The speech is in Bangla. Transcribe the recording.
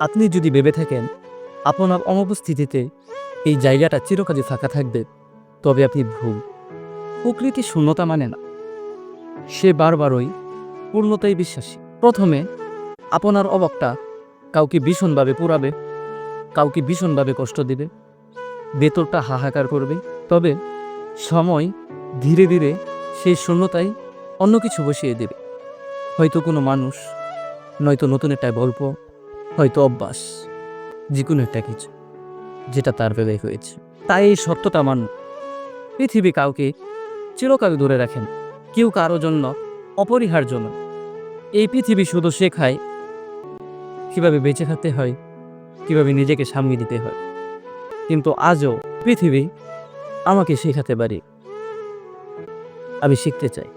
আপনি যদি ভেবে থাকেন, আপনার অনুপস্থিতিতে এই জায়গাটা চিরকালই ফাঁকা থাকবে, তবে আপনি ভুল। প্রকৃতি শূন্যতা মানে না। সে বারবারই পূর্ণতাই বিশ্বাসী। প্রথমে আপনার অবকটা কাউকে ভীষণভাবে পুরাবে কাউকে ভীষণভাবে কষ্ট দেবে, ভেতরটা হাহাকার করবে, তবে সময় ধীরে ধীরে সেই শূন্যতায় অন্য কিছু বসিয়ে দেবে। হয়তো কোনো মানুষ, নয়তো নতুন একটা গল্প হয়তো অভ্যাস যে কোনো একটা কিছু, যেটা তার বেলায় হয়েছে। তাই এই সত্যটা মান। পৃথিবী কাউকে চিরকাল ধরে রাখেন কেউ কারও জন্য অপরিহার্য নয়। এই পৃথিবী শুধু শেখায় কীভাবে বেঁচে থাকতে হয়, কীভাবে নিজেকে সামনে দিতে হয়। কিন্তু আজও পৃথিবী আমাকে শেখাতে পারি। আমি শিখতে চাই।